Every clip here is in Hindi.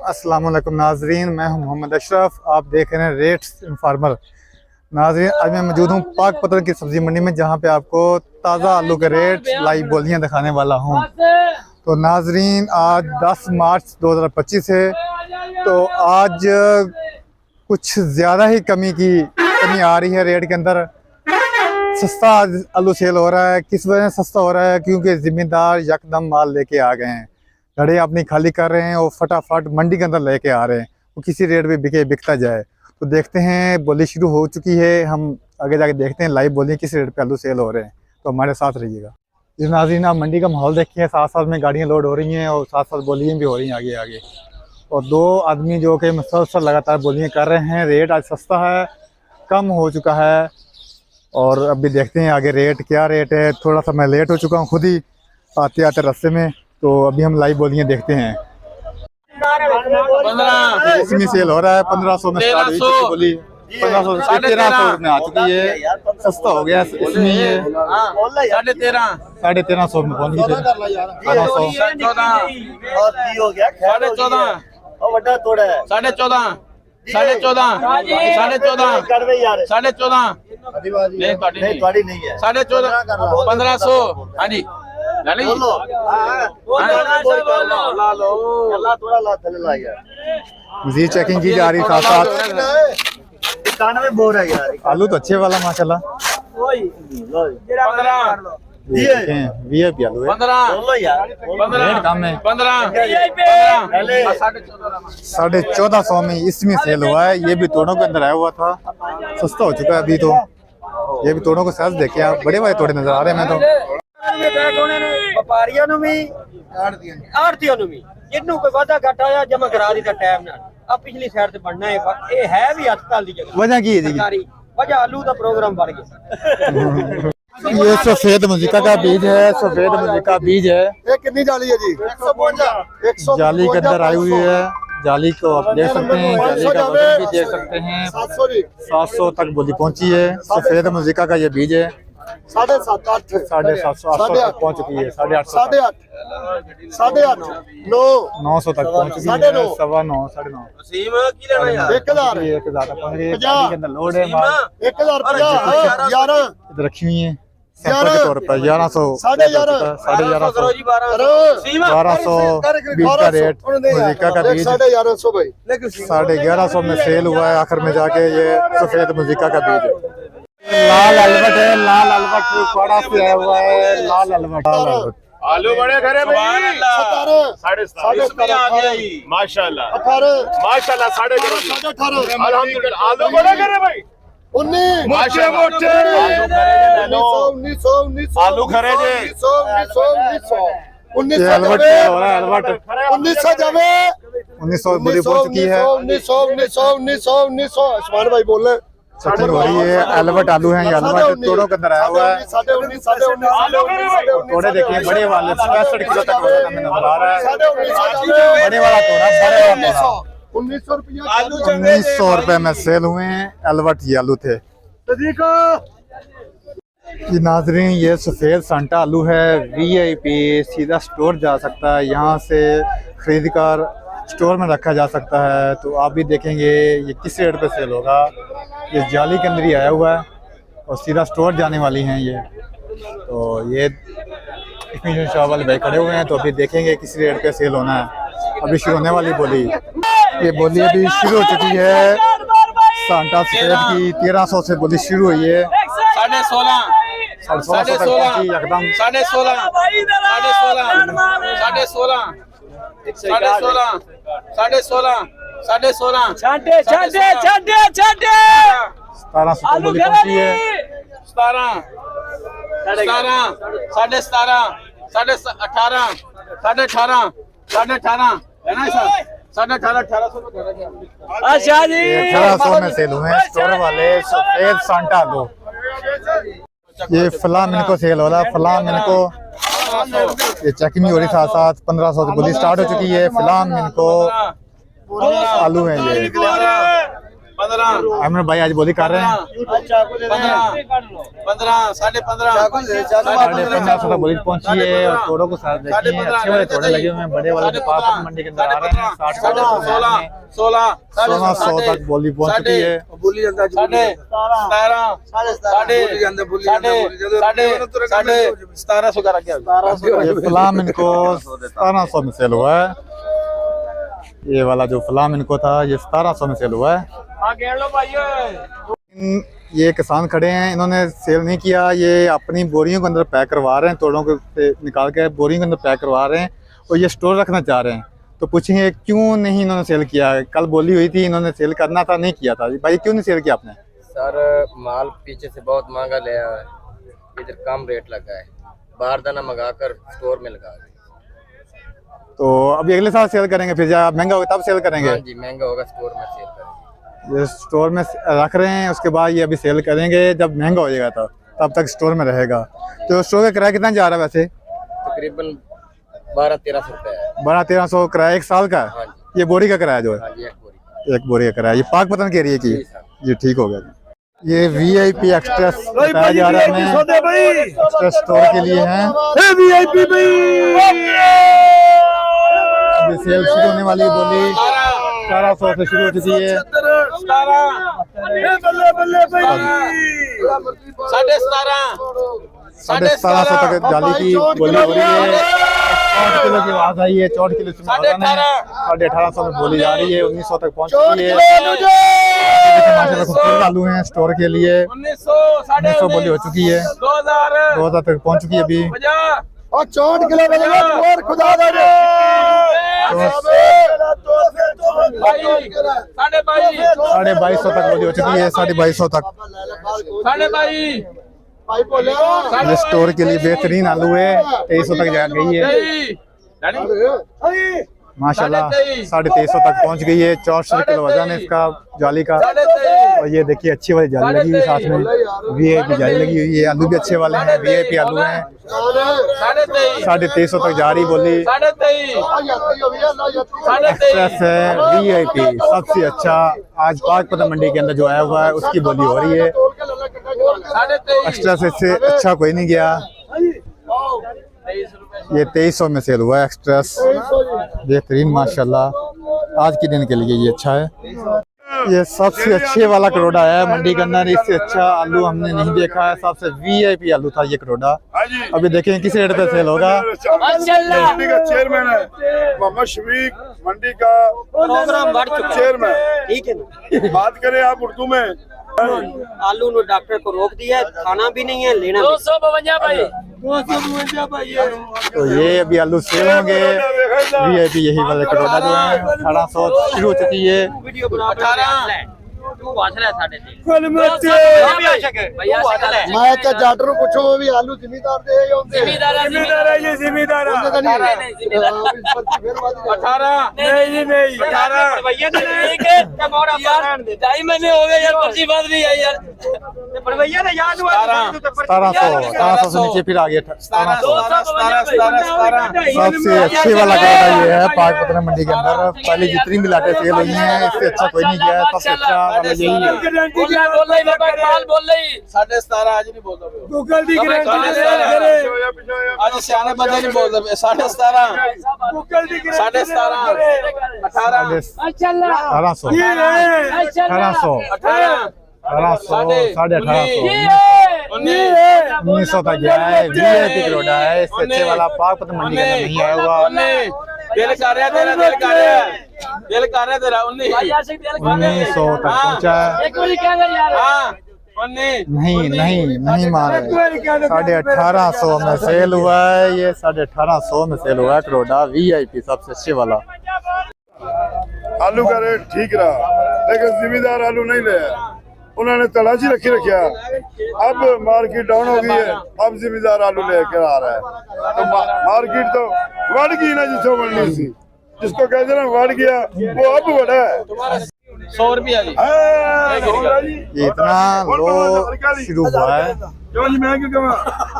अस्सलाम वालेकुम नाजरीन, मैं हूँ मोहम्मद अशरफ। आप देख रहे हैं रेट्स फार्मर नाजरीन, आज मैं मौजूद हूँ पाक पतन की सब्ज़ी मंडी में, जहाँ पे आपको ताज़ा आलू के रेट लाइव बोलियाँ दिखाने वाला हूँ। तो नाजरीन, आज 10 मार्च 2025 है। तो आज कुछ ज़्यादा ही कमी की, कमी आ रही है रेट के अंदर। सस्ता आलू सेल हो रहा है। किस वजह से सस्ता हो रहा है? क्योंकि ज़िम्मेदार यकदम माल लेके आ गए हैं। घड़े अपनी खाली कर रहे हैं और फटाफट मंडी के अंदर लेके आ रहे हैं। वो किसी रेट पे बिके, बिकता जाए। तो देखते हैं, बोली शुरू हो चुकी है। हम आगे जाके देखते हैं लाइव बोलिए किस रेट पे आलू सेल हो रहे हैं। तो हमारे साथ रहिएगा। जी नाजीन, आप मंडी का माहौल देखिए। साथ साथ में गाड़ियाँ लोड हो रही हैं और साथ साथ बोलियाँ भी हो रही हैं आगे आगे। और दो आदमी जो कि मुसलसल लगातार बोलियाँ कर रहे हैं। रेट आज सस्ता है, कम हो चुका है। और अभी देखते हैं आगे रेट, क्या रेट है। थोड़ा सा मैं लेट हो चुका हूँ खुद ही आते आते रास्ते में। तो अभी हम लाइव बोलिए देखते हैं। इसमें सेल हो रहा है पंद्रह सौ में स्टार्ट हुई बोली। पंद्रह सौ तेरह सौ में आ चुकी है। सस्ता हो गया इसमें ये। साढ़े तेरह। साढ़े तेरह सौ में पहुँच गई चौदह साढ़े चौदह। साढ़े चौदह। साढ़े चौदह। साढ़े चौदह। साढ़े चौदह। नहीं साढ़े चौदह। पंद्रह सौ। हाँ जी। गणेश बोलो। ला चेकिंग की जा रही साथ साथ। इक्यानवे बोर है यार। आलू तो अच्छे वाला माशाल्लाह। वीआईपी आलू साढ़े चौदह सौ में इसमें सेल हुआ है। ये भी तोड़ों के अंदर आया हुआ था। सस्ता हो चुका है अभी तो। ये भी तोड़ों को साइज़ देखे आप। बड़े बड़े तोड़े नज़र आ रहे हैं मैं तो। ਵਪਾਰੀਆਂ ਨੂੰ ਵੀ ਆੜਤੀਆਂ ਨੂੰ ਵੀ ਜਿਹਨੂੰ ਕੋਈ ਵਾਧਾ ਘਾਟਾ ਆ ਜਮਾ ਕਰਾ ਦਿੱਤਾ ਟਾਈਮ ਨਾਲ ਆ ਪਿਛਲੀ ਸਾਈਡ ਤੇ ਬਣਨਾ ਹੈ ਪਰ ਇਹ ਹੈ ਵੀ ਹਸਪਤਾਲ ਦੀ ਜਗ੍ਹਾ वजह की है जी ਸਰਕਾਰੀ ਵਜ੍ਹਾ ਆਲੂ ਦਾ ਪ੍ਰੋਗਰਾਮ ਬਣ ਗਿਆ ये सफेद मुजिका का बीज है सफेद मुजिका बीज है ਇਹ ਕਿੰਨੀ ਜਾਲੀ ਹੈ ਜੀ 152 जाली के अंदर आई हुई है जाली को आप देख सकते हैं जाली का वजन भी देख सकते हैं 700 जी 700 तक बोली पहुंची है सफेद मुजिका का ये बीज है 7.5 8 साढ़े सात सौ आठ सौ तक पहुँच चुकी है साढ़े आठ सौ 8.5 8.5 9 नौ सौ तक पहुँच चुकी साढ़े है नौ। सवा नौ साढ़े नौ सीम की लेना यार 1000 एक हज़ार तक पहुँच गई है पचास। गाड़ी के अंदर लोड है माल 1050 11 इधर रखी हुई है सैंपल के तौर पर ग्यारह सौ साढ़े ग्यारह। साढ़े ग्यारह सौ जी बारह अरे सीम बारह सौ बीज का रेट मुजिका का बीज साढ़े ग्यारह सौ भाई साढ़े ग्यारह सौ में सेल हुआ है आखिर में जाके ये सफ़ेद मुजिका का बीज है लाल अलवट है लाल अलवट पाड़ा से आया हुआ है लाल अलवट लाल अलवट आलू बड़े घरे भाई। साढ़े माशाल्लाह। अठारह। माशाल्लाह साढ़े अठारह। अल्हम्दुलिल्लाह। आलू बड़े घरे भाई। उन्नीस। मोटे मोटे। उन्नीस सौ उन्नीस सौ आलू खरे जे। उन्नीस सौ उन्नीस सौ उन्नीस सौ। उन्नीस सौ जावे रहा अलवट उन्नीस सौ जावे उन्नीस सौ बोली पहुँच चुकी है। उन्नीस सौ उन्नीस सौ उन्नीस सौ उन्नीस सौ। भाई बोल रहे हो रही है अलवट आलू है ये तोड़ों के अंदर आया हुआ है। तोड़े देखिए बड़े वाले पैंसठ किलो तक नज़र आ रहा है। सौ बड़े वाला तोड़ा बड़े वाला उन्नीस। सौ रुपए में सेल हुए हैं अलवट ये आलू थे। जी नाजरीन ये सफ़ेद सांटा आलू है वीआईपी सीधा स्टोर जा सकता है यहाँ से खरीद कर स्टोर में रखा जा सकता है तो आप भी देखेंगे ये किस रेट पे सेल होगा। ये जाली के अंदर ही आया हुआ है और सीधा स्टोर जाने वाली हैं ये। तो ये इसमें जो शाह वाले भाई खड़े हुए हैं तो अभी देखेंगे किस रेट पे सेल होना है। अभी शुरू होने वाली बोली। ये बोली अभी शुरू हो चुकी है। सांटा सफ़ेद की तेरह सौ से बोली शुरू हुई है। साढ़े सोलह। साढ़े सोलह। साढ़े सोलह। साढ़े सोलह। साढ़े अठारह। अठारह। में सेल ये फलाम इनको सेल हो रहा फलाम इनको ये चेकिंग भी हो रही साथ साथ, पंद्रह सौ बोली स्टार्ट हो चुकी है। फ़िलहाल इनको आलू है ये। पंद्रह। अहमद भाई आज बोली कर रहे हैं। पंद्रह। साढ़े पंद्रह। पंद्रह। सौ तक बोली पहुँची है और तोड़ों को साथ देखिए अच्छे वाले तोड़े लगे हुए हैं। बड़े वाले जो पाक मंडी के अंदर आ रहे हैं। साठ सोलह सोलह। सोलह सौ तक बोली पहुँच चुकी है। साढ़े सतारह। साढ़े साढ़े साढ़े साढ़े सतारह सौ का फलाम इनको सतारह सौ में सेल हुआ है। ये वाला जो फलाम इनको था ये सतारह सौ में सेल हुआ है। इन- ये किसान खड़े हैं इन्होंने सेल नहीं किया ये अपनी बोरियों के अंदर पैक करवा रहे हैं तोड़ों के निकाल के बोरियों के अंदर पैक करवा रहे हैं और ये स्टोर रखना चाह रहे हैं। तो पूछेंगे क्यों नहीं इन्होंने सेल किया? कल बोली हुई थी इन्होंने सेल करना था नहीं किया था। भाई क्यों नहीं सेल किया आपने? सर माल पीछे से बहुत महँगा ले आया है। इधर कम रेट लगा है। बाहर दाना मंगा कर स्टोर में लगा दिया। तो अभी अगले साल सेल करेंगे फिर जब महँगा होगा तब सेल करेंगे? हाँ जी महँगा होगा स्टोर में सेल स्टोर में रख रहे हैं उसके बाद ये अभी सेल करेंगे जब महँगा हो जाएगा तो तब तक स्टोर में रहेगा। तो स्टोर का किराया कितना जा रहा है वैसे? तकरीबन बारह तेरह सौ रुपये बारह तेरह सौ किराया एक साल का? हाँ ये बोरी का किराया जो है? हाँ एक बोरी। का किराया। ये पाक पतन के एरिए की? जी ठीक हो गया जी। ये वी आई पी एक्सप्रेस बताया जा रहा है। एक्सप्रेस स्टोर के लिए है। अभी सेल शुरू होने वाली बोली। सतारह सौ से शुरू हो चुकी है साढ़े सतारह साढ़े सतारह सौ तक जाली की बोली हो। रही है। चौट किलो की आवाज़ आई है चौट किलो साढ़े अठारह। सौ में बोली जा रही है उन्नीस सौ तक पहुँच चुकी है। खूबसूरत आलू हैं स्टोर के लिए। उन्नीस सौ बोली हो चुकी है। दो हज़ार। तक पहुँच चुकी है अभी। और चौट किलो बनेगा और खुदा दे। बाईस। साढ़े बाईस। सौ तक बोली हो चुकी है साढ़े बाईस सौ तक। साढ़े बाईस। ये स्टोर के लिए बेहतरीन आलू है तेईस सौ तक जा गई है। माशाल्लाह साढ़े तेईस। सौ तक पहुँच गई है। चौसठ किलो वज़न है इसका जाली का। और ये देखिए, अच्छी वाली जाली लगी हुई साथ में। वी आई पी जाली लगी हुई है, आलू भी अच्छे वाले हैं वी आई पी आलू हैं। साढ़े तेईस सौ तक जा रही बोली। एक्सप्रेस है वी आई पी सबसे अच्छा। आज पाक पतन मंडी के अंदर जो आया हुआ है, उसकी बोली हो रही है। तेईस एक्सप्रेस इससे अच्छा कोई नहीं गया। ये तेईस सौ में सेल हुआ है एक्सप्रेस बेहतरीन, माशाल्लाह। आज के दिन के लिए ये अच्छा है। ये सबसे अच्छे वाला करोड़ा है मंडी के अंदर इससे अच्छा आलू हमने नहीं देखा है सबसे वीआईपी आलू था ये करोड़ा। हाँ अभी देखें किस रेट पे सेल होगा। मंडी का चेयरमैन है मोहम्मद शफीक मंडी का प्रोग्राम बढ़ चुका है। चेयरमैन ठीक है बात करें आप उर्दू में। आलू नो डॉक्टर को रोक दिया है, खाना भी नहीं है लेना दो सौ बवंजा भाई। दो सौ बवंजा भाई। तो ये अभी आलू सेल होंगे। वीआईपी यही वाले कटोरा जो है। अठारह सौ शुरू हो चुकी है। वीडियो बना अठारह। तू वाच ले साढ़े तीन भैया सकल है मैं तो जाटर ਨੂੰ ਪੁੱਛੋ ਵੀ ਆਲੂ ਜ਼ਿਮੀਦਾਰ ਦੇ ਜਾਂ ਉਹਦੇ ਜ਼ਿਮੀਦਾਰ ਹੈ ਜ਼ਿਮੀਦਾਰ ਹੈ ਜੀ ਜ਼ਿਮੀਦਾਰ ਉਹਦੇ ਤਾਂ ਨਹੀਂ ਨਹੀਂ ਜ਼ਿਮੀਦਾਰ ਫਿਰ ਬਾਅਦ अठारह नहीं जी नहीं अठारह भैया ने ठीक है टमोड़ा यार ढाई महीने हो गए यार पर्ची बंद नहीं आई यार भैया ने याद हुआ सतारह सौ सतारह सौ से नीचे फिर आ गया सतारह सौ सतारह सतारह सतारह सबसे अच्छे वाला करोड़ा ये है पाक पतन मंडी के अंदर पहले जितनी भी लाटे सेल हुई हैं इससे अच्छा कोई नहीं गया है सबसे अच्छा उन्नीस सौ तक गया है वाला पाक पतन मंडी के नहीं आया हुआ उन्नीस दिल कर रहा है। तेरा दिल कर रहा है। है। है। हाँ नहीं नहीं नहीं मान रहे साढ़े अठारह सौ में सेल हुआ है ये साढ़े अठारह सौ में सेल हुआ है करोड़ा वी आई पी सबसे अच्छे वाला। आलू का रेट ठीक रहा लेकिन जिम्मेदार आलू नहीं ले उन्होंने तलाशी रखी रखा अब मार्केट डाउन हो गई है। अब जिम्मेदार आलू लेकर आ रहा है। तो मार्केट तो बढ़ गई ना जिसको बढ़नी थी। जिसको कहते ना बढ़ गया वो अब बढ़ा है। सौ रुपया जी। हाँ, इतना लो शुरू हुआ है। क्यों मैं क्यों कहूँ?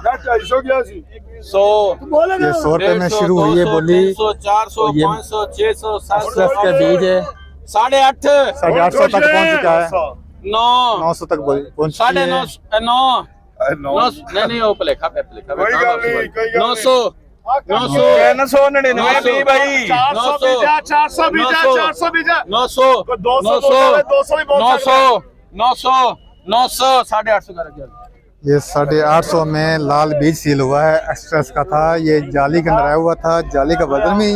मैं सौ गया सी। सौ ये सौ रुपए में शुरू हुई है बोली। सौ चार सौ पाँच सौ छह सौ सात सौ। बीज है। साढ़े आठ। साढ़े आठ सौ तक पहुँच चुका है। नौ। नौ सौ तक साढ़े नौ नौ। नौ। नहीं नहीं लिखा लिखा नौ सौ। ये साढ़े आठ सौ में लाल बीज सील हुआ है एक्सप्रेस का था ये जाली का डराया हुआ था जाली का वज़न भी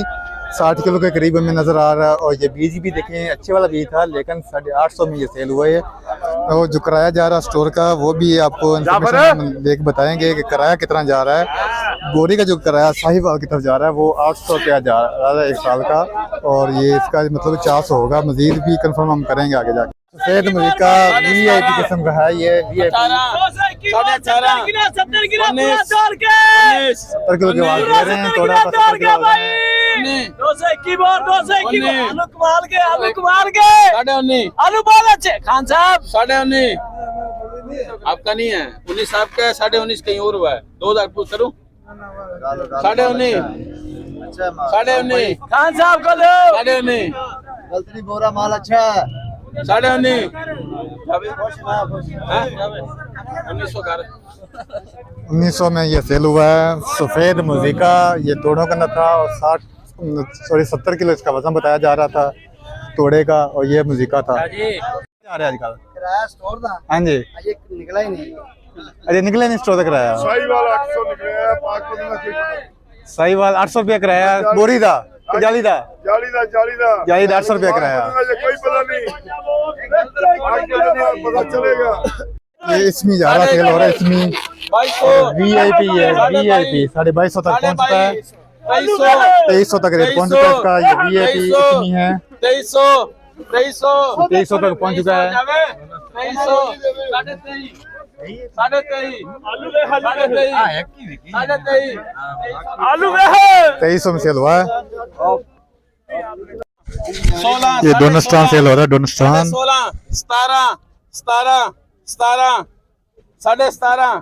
साठ किलो के करीब हमें नज़र आ रहा है और ये बीज भी देखें अच्छे वाला बीज था लेकिन साढ़े आठ सौ में ये सेल हुआ है। और जो किराया जा रहा है स्टोर का वो भी आपको देख बताएँगे कि किराया कितना जा रहा है। बोरी का जो किराया साहिवाल की तरफ़ जा रहा है वो आठ सौ रुपया जा रहा है एक साल का। और ये इसका मतलब चार सौ होगा मजीद भी कन्फर्म हम करेंगे आगे जाके। सफ़ेद मुर्गी का वी आई पी किस्म का है ये वी आई पी सत्तर किलो के बाद दे रहे हैं थोड़ा आलू कमाल के आलू कमाल के। आलू बहुत अच्छे। खान साहब। आपका नहीं है। उन्नीस आपका है साढ़े उन्नीस कहीं और हुआ है। दो हज़ार पूछ करूँ? साढ़े उन्नीस साढ़े उन्नीस खान साहब को दो। साढ़े उन्नीस गलती बोरा माल अच्छा है। साढ़े उन्नीस? उन्नीस सौ कर उन्नीस सौ में ये सेल हुआ है। सफ़ेद मुर्गी का ये तोड़ों का न था और साठ सॉरी सत्तर किलो इसका वज़न बताया जा रहा था तोड़े का और ये मुजिका था। हाँ अरे निकला नहीं स्टोर तक किराया। सही बात आठ सौ रुपया कराया। बोरी था जाली था जाली था जाली था जाली आठ सौ रुपया कराया। ये इसमें जा रहा खेल हो रहा है इसमें वी आई पी है वी आई पी साढ़े बाईस सौ तक पहुँचता है। तेईस सौ तक रेट पहुँच चुका है इसका ये वी आई पी इतनी है। तेईस सौ तेईस सौ। तेईस सौ तक पहुँच चुका है। तेईस सौ साढ़े तेईस साढ़े तेईस साढ़े तेईस साढ़े तेईस। आलू तेईस सौ में सेल हुआ है। सोलह ये डोनस्टान सेल हो रहा है दोनों डोनस्टान सोलह सतारह सतारह सतारह साढ़े सतारह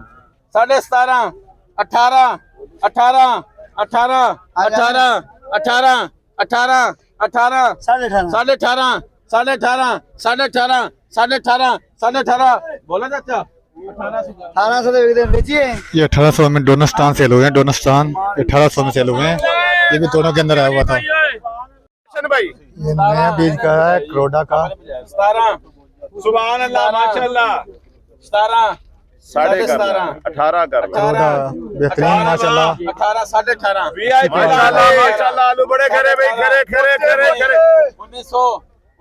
साढ़े सतारह अठारह अठारह अठारह अठारह अठारह अठारह अठारह साढ़े अठारह। साढ़े अठारह साढ़े अठारह साढ़े अठारह साढ़े अठारह साढ़े अठारह। बोला चाचा। अठारह सौ दे बेचिए ये अठारह सौ में डोनस्टान सेल हुए हैं डोनस्टान अठारह सौ में सेल हुए हैं। ये भी दोनों के अंदर आया हुआ था। भाई। ये नया बीज का है करोडा का। सतारह। सुभान अल्लाह माशाल्लाह। सतारह। साढ़े कर सतारह 18 कर करोडा बेहतरीन माशाल्लाह अठारह साढ़े अठारह माशाल्लाह माशाल्लाह आलू बड़े खरे भाई खरे खरे खरे खरे उन्नीस सौ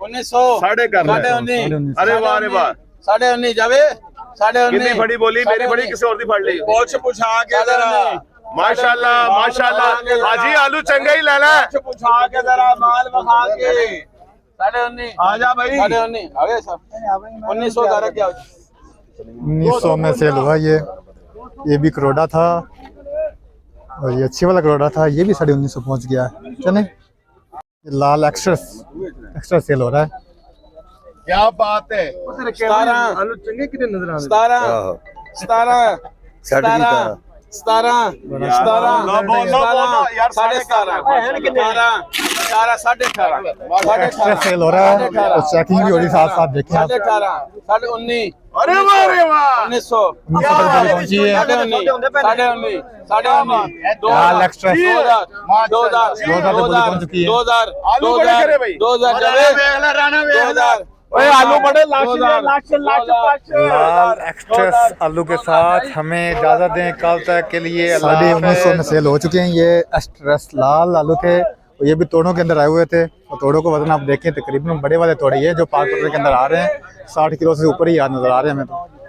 उन्नीस सौ साढ़े कर रहे साढ़े हैं। उन्नीस अरे वाह अरे वाह साढ़े उन्नीस जावे साढ़े उन्नीस कितनी फड़ी बोली मेरी फड़ी किसी और दी फड़ ली कुछ पुछा के जरा माशाल्लाह माशाल्लाह हाजी आलू चंगा ही लाला कुछ पुछा के जरा माल बखा के साढ़े उन्नीस आ जा भाई साढ़े उन्नीस आ गए सब उन्नीस सौ में सेल हुआ ये। ये भी करोडा था और ये अच्छी वाला करोडा था। ये भी साढ़े उन्नीस सौ पहुँच गया। है चले ये लाल एक्सट्रेस एक्स्ट्रा सेल हो रहा है। क्या बात है। आलू चंगे कितने नज़र आ सतारह सतारह सतारह बोलो, साढ़े अठारह साढ़े अठारह साढ़े अठारह सेल हो रहा है। और चेकिंग भी हो रही है साथ साथ देखें आप। साढ़े अठारह साढ़े उन्नीस। अरे वाह अरे वाह उन्नीस सौ है साढ़े उन्नीस साढ़े उन्नीस। साढ़े उन्नीस। दो हज़ार। एक्स्ट्रा दो हज़ार। दो हज़ार दो हज़ार। है। दो हज़ार। आलू दो बड़े हज़ार। ओए आलू बड़े एक्सप्रेस आलू के साथ। हमें इजाज़त दें। कल तक के लिए साढ़े उन्नीस सौ में सेल हो चुके हैं। ये एक्सप्रेस लाल आलू थे और ये भी तोड़ों के अंदर आए हुए थे और तोड़ों का वज़न आप देखें, तकरीबन बड़े वाले तोड़े ये जो पाँच के अंदर आ रहे हैं, साठ किलो से ऊपर ही नज़र आ रहे हैं हमें तो।